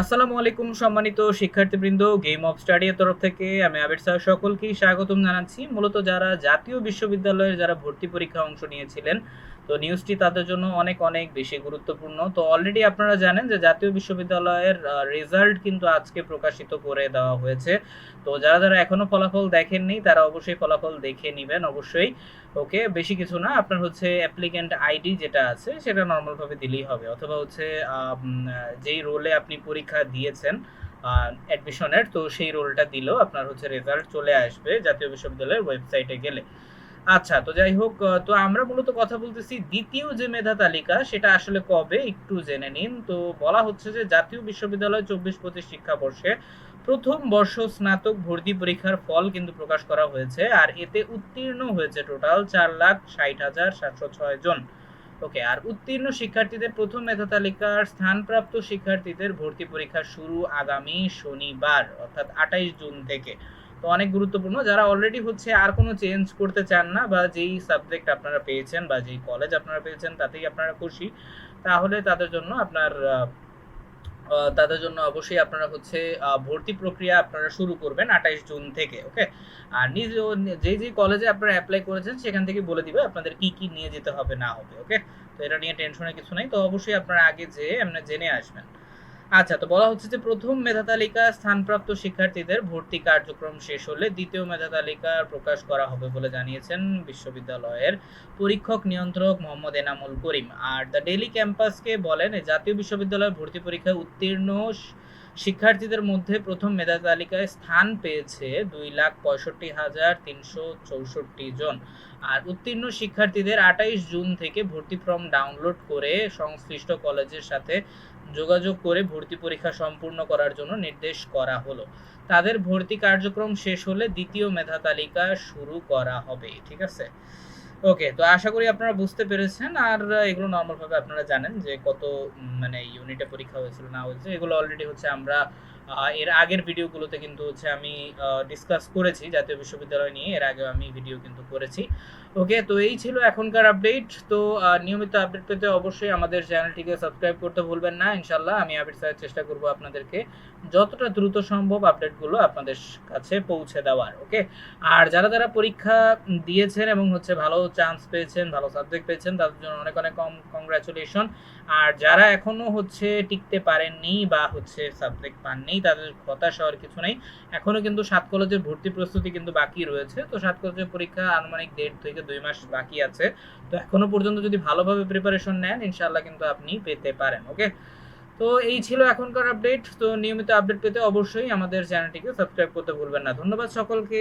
আসসালামু আলাইকুম সম্মানিত শিক্ষার্থীবৃন্দ গেম অফ স্টাডি এর তরফ থেকে আমি আবির স্যার সকলকেই স্বাগতম জানাচ্ছি। মূলত যারা জাতীয় বিশ্ববিদ্যালয়ের যারা ভর্তি পরীক্ষা অংশ নিয়েছিলেন তো নিউজটি তাদের জন্য অনেক অনেক বেশি গুরুত্বপূর্ণ। তো অলরেডি আপনারা জানেন যে জাতীয় বিশ্ববিদ্যালয়ের রেজাল্ট কিন্তু আজকে প্রকাশিত করে দেওয়া হয়েছে। তো যারা যারা এখনও ফলাফল দেখেননি, তারা অবশ্যই ফলাফল দেখে নেবেন, অবশ্যই। ওকে, বেশি কিছু না, আপনার হচ্ছে অ্যাপ্লিক্যান্ট আইডি যেটা আছে, সেটা নর্মালভাবে দিলেই হবে। অথবা হচ্ছে যেই রোলে আপনি পরীক্ষা দিয়েছেন অ্যাডমিশনের তো সেই রোলটা দিলেও আপনার হচ্ছে রেজাল্ট চলে আসবে জাতীয় বিশ্ববিদ্যালয়ের ওয়েবসাইটে গেলে। আচ্ছা তো যাই হোক তো আমরা মূলত কথা বলতেছি দ্বিতীয় যে মেধা তালিকা, সেটা আসলে কবে একটু জেনে নিন। তো বলা হচ্ছে যে জাতীয় বিশ্ববিদ্যালয় চব্বিশ পঁচিশ শিক্ষাবর্ষে প্রথম বর্ষ স্নাতক ভর্তি পরীক্ষার ফল কিন্তু প্রকাশ করা হয়েছে, আর এতে উত্তীর্ণ হয়েছে টোটাল চার লাখ ষাট হাজার সাতশো ছয় জন। ওকে আর উত্তীর্ণ শিক্ষার্থীদের প্রথম মেধা তালিকার স্থানপ্রাপ্ত শিক্ষার্থীদের ভর্তি পরীক্ষা শুরু আগামী শনিবার, অর্থাৎ আঠাইশ জুন থেকে। তো অনেক গুরুত্বপূর্ণ। যারা অলরেডি হচ্ছে আর কোনো চেঞ্জ করতে চান না বা যেই সাবজেক্ট আপনারা পেয়েছেন বা যেই কলেজ আপনারা পেয়েছেন তাতেই আপনারা খুশি, তাহলে তাদের জন্য আপনার তাদের জন্য অবশ্যই আপনারা হচ্ছে ভর্তি প্রক্রিয়া আপনারা শুরু করবেন আঠাইশ জুন থেকে ওকে আর নিজ, যে যে কলেজে আপনারা অ্যাপ্লাই করেছেন সেখান থেকে বলে দিবে আপনাদের কি কি নিয়ে যেতে হবে না হবে ওকে তো এটা নিয়ে টেনশনের কিছু নাই। তো অবশ্যই আপনারা আগে যেয়ে এমনি জেনে আসবেন। আচ্ছা তো বলা হচ্ছে যে প্রথম মেধা তালিকা স্থানপ্রাপ্ত শিক্ষার্থীদের ভর্তি কার্যক্রম শেষ হলে দ্বিতীয় মেধা তালিকা প্রকাশ করা হবে বলে জানিয়েছেন বিশ্ববিদ্যালয়ের পরীক্ষক নিয়ন্ত্রক মোহাম্মদ এনামুল করিম। আর দ্য ডেলি ক্যাম্পাসকে বলেন জাতীয় বিশ্ববিদ্যালয়ের ভর্তি পরীক্ষায় উত্তীর্ণ শিক্ষার্থীদের মধ্যে প্রথম মেধা তালিকায় স্থান পেয়েছে দুই লাখ পঁয়ষট্টি হাজার তিনশো চৌষট্টি জন। আর উত্তীর্ণ শিক্ষার্থীদের আঠাইশ জুন থেকে ভর্তি ফর্ম ডাউনলোড করে সংশ্লিষ্ট কলেজের সাথে যোগাযোগ করে ভর্তি পরীক্ষা সম্পূর্ণ করার জন্য নির্দেশ করা হলো। তাদের ভর্তি কার্যক্রম শেষ হলে দ্বিতীয় মেধা তালিকা শুরু করা হবে, ঠিক আছে? ওকে, তো আশা করি আপনারা বুঝতে পেরেছেন। আর এগুলো নর্মাল ভাবে আপনারা জানেন যে কত মানে ইউনিটে পরীক্ষা হয়েছিল, না হয়েছে। এগুলো অলরেডি হচ্ছে আমরা এর আগের ভিডিওগুলোতে কিন্তু হচ্ছে আমি ডিসকাস করেছি জাতীয় বিশ্ববিদ্যালয় নিয়ে। এর আগেও আমি ভিডিও কিন্তু করেছি। ওকে, তো এই ছিল এখনকার আপডেট তো নিয়মিত আপডেট পেতে অবশ্যই আমাদের চ্যানেলটিকে সাবস্ক্রাইব করতে ভুলবেন না। ইনশাল্লাহ আমি আবির স্যারের চেষ্টা করব আপনাদেরকে যতটা দ্রুত সম্ভব আপডেটগুলো আপনাদের কাছে পৌঁছে দেওয়ার। ওকে, আর যারা যারা পরীক্ষা দিয়েছেন এবং হচ্ছে ভালো চান্স পেয়েছেন, ভালো সাবজেক্ট পেয়েছেন তাদের জন্য অনেক অনেক কম কংগ্রাচুলেশন আর যারা এখনও হচ্ছে টিকতে পারেননি বা হচ্ছে সাবজেক্ট পাননি, তাদের হতাশ হওয়ার কিছু নেই। এখনও কিন্তু সাত কলেজের ভর্তি প্রস্তুতি কিন্তু বাকি রয়েছে। তো সাত কলেজের পরীক্ষা আনুমানিক দেড় থেকে দুই মাস বাকি আছে। তো এখনও পর্যন্ত যদি ভালোভাবে প্রিপারেশন নেন ইনশাল্লাহ কিন্তু আপনি পেতে পারেন ওকে তো এই ছিল এখনকার আপডেট তো নিয়মিত আপডেট পেতে অবশ্যই আমাদের চ্যানেলটিকে সাবস্ক্রাইব করতে ভুলবেন না। ধন্যবাদ সকলকে।